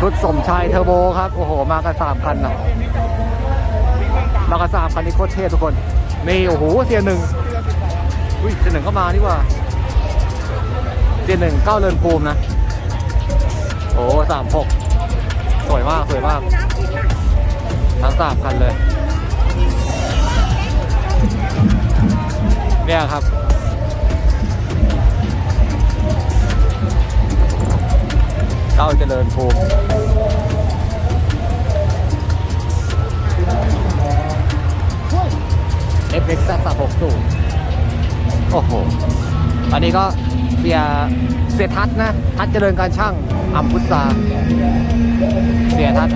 ชุดสมชายเทอร์โบครับ โอ้โห มากันสามคันนะมากันสามคันนี่โคตรเท่ทุกคน นี่โอ้โหเสียหนึ่งอุ้ยเสียหนึ่งก็มานี่ว่าเสียหนึ่งเก้าเลินภูมินะ โอ้สามหกสวยมากสวยมากทั้งสามคันเลย เนี่ยครับเก้าเจริญภูมิ FX 3 6 0โอ้โห อันนี้ก็เสียเสียทัศนะ ทัศเจริญการช่างอัมพุทธาเสียทัศ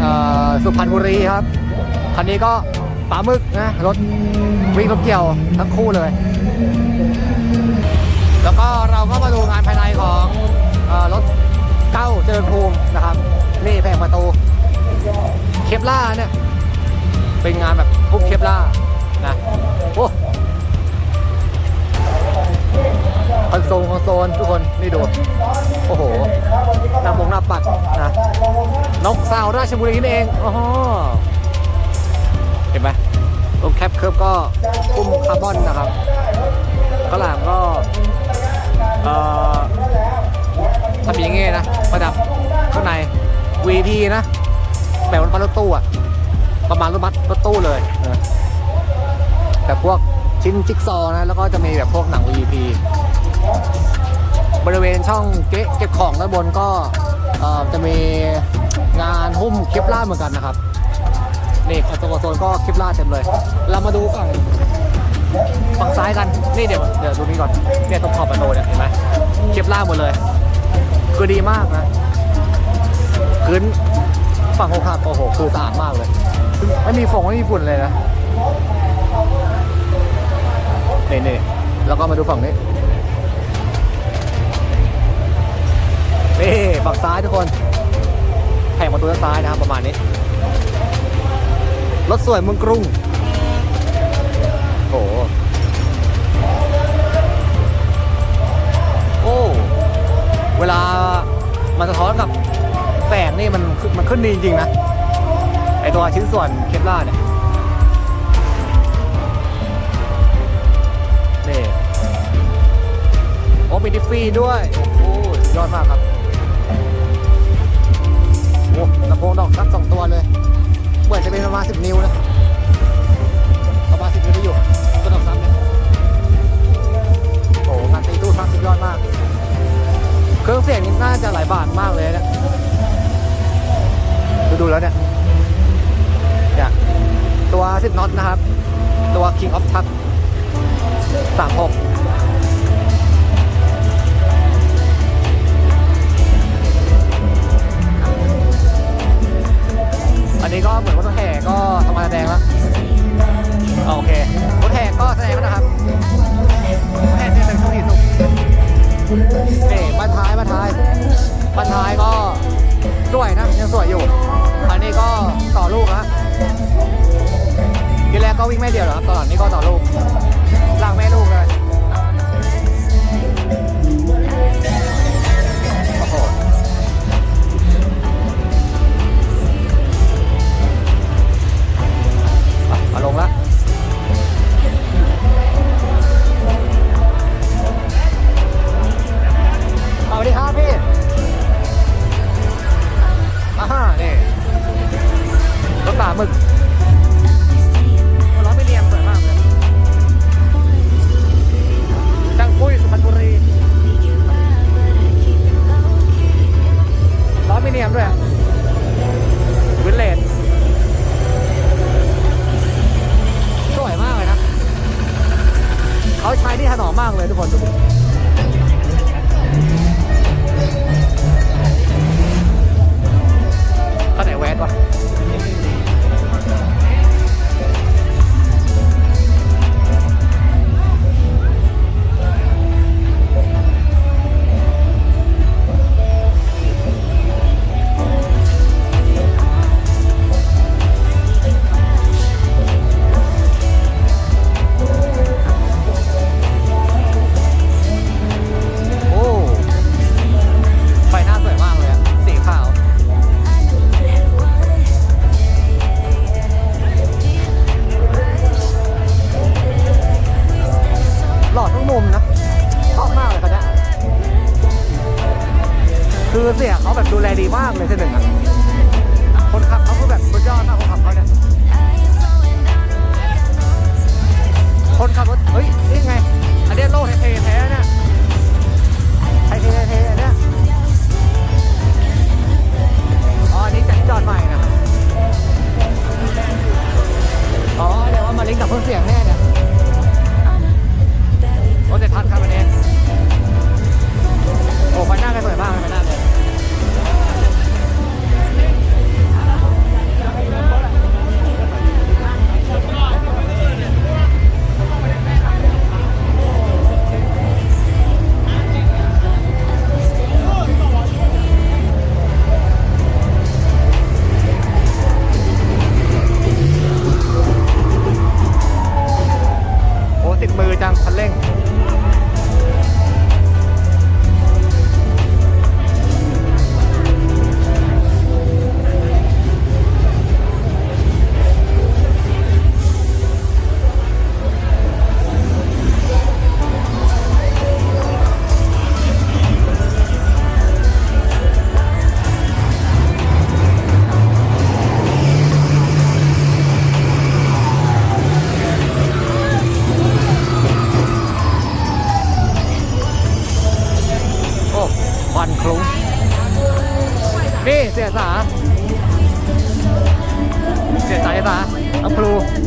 สุพรรณบุรีครับ คันนี้ก็ปลาหมึกนะ รถวิ่งรถเกี่ยวทั้งคู่เลย แล้วก็เราก็มาดูงานภายในของอรถเก้าเจริญภูมินะครับ นี่แผงประตู เคปล่าเนี่ย เป็นงานแบบพุ่มเคปล่า นะโอ้คอนโซลคอนโซลทุกคนนี่ดู โอ้โหหน้าปงหน้าปัดนะนกสาวราชบุรีนี่เองโอ๋อเห็นไหมตรงแคปเคิร์ฟก็พุ่มคาร์บอนนะครับข้างหลังก็เออทำอย่างงี้นะประดับข้างใน VP นะแบบรถบัสรถตู้อะประมาณรถบัสรถตู้เลย แต่พวกชิ้นจิ๊กซอนะ แล้วก็จะมีแบบพวกหนัง VP บริเวณช่องเก็บเก็บของด้านบนก็จะมีงานหุ้มคลิปล่าเหมือนกันนะครับนี่คอนโซลโซลก็คลิปล่าเต็มเลย เรามาดูฝั่งฝั่งซ้ายกัน นี่เดี๋ยวเดี๋ยวดูนี่ก่อน เนี่ยตรงขอบประตูเนี่ยเห็นไหมเก็บล่าหมดเลย คือดีมากนะพื้นฝั่งโอคาโอ้โหคือสะอาดมากเลย ไม่มีฟงไม่มีฝุ่นเลยนะ นี่นี่แล้วก็มาดูฝั่งนี้ นี่ฝั่งซ้ายทุกคนแผงประตูด้านซ้ายนะครับประมาณนี้ รถสวยเมืองกรุง โอ้โหโอ้เวลามันสะท้อนกับแสงนี่มันมันขึ้นดีจริงๆนะ ไอตัวชิ้นส่วนเคปล่าเนี่ย โอ้มีดิฟฟี่ด้วย โอ้สุดยอดมากครับ โอ้ลำโพงดอกซับสองตัวเลย เหมือนจะเป็นประมาณ10นิ้วนะ ประมาณ10นิ้วได้อยู่ ตัวดอกซับเนี่ย โอ้งานตีตู้ซับสุดยอดมาก เครื่องเสียงนี่น่าจะหลายบาทมากเลยเนะดูดูแล้วเนี่ยเนี่ยตัว10น็อตนะครับ ตัว King of Tuck 36 อันนี้ก็เหมือนรถแห่ก็ทำการแสดงแล้วโอเครถแห่ก็แสดงแล้วนะครับรถแห่เสียงหนึ่งช่วงสี่สุกนี่บ้านท้ายบ้านท้ายบ้านท้ายก็สวยนะยังสวยอยู่ อันนี้ก็ต่อลูกนะทีแรกก็วิ่งไม่เดียวหรอครับตอนนี้ก็ต่อลูก คือเสียเขาแบบดูแลดีมากเลยเส้นหนึ่งคนขับเขาก็แบบสุดยอดมากคนขับเขาเนี่ยคนขับรถเฮ้ยนี่ไง อันนี้โลเทเทแท้เนี่ย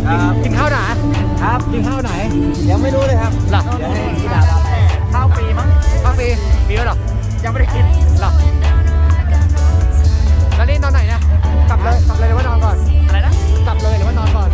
ครับกินข้าวไหนครับกินข้าวไหนยังไม่รู้เลยครับหรอดข้าวปีมั้งข้าวปีปีหรอยังไม่ได้กินหรอแล้วนี่นอนไหนนะกลับเลยกลับเลยหรือว่านอนก่อนอะไรนะกลับเลยหรือว่านอนก่อน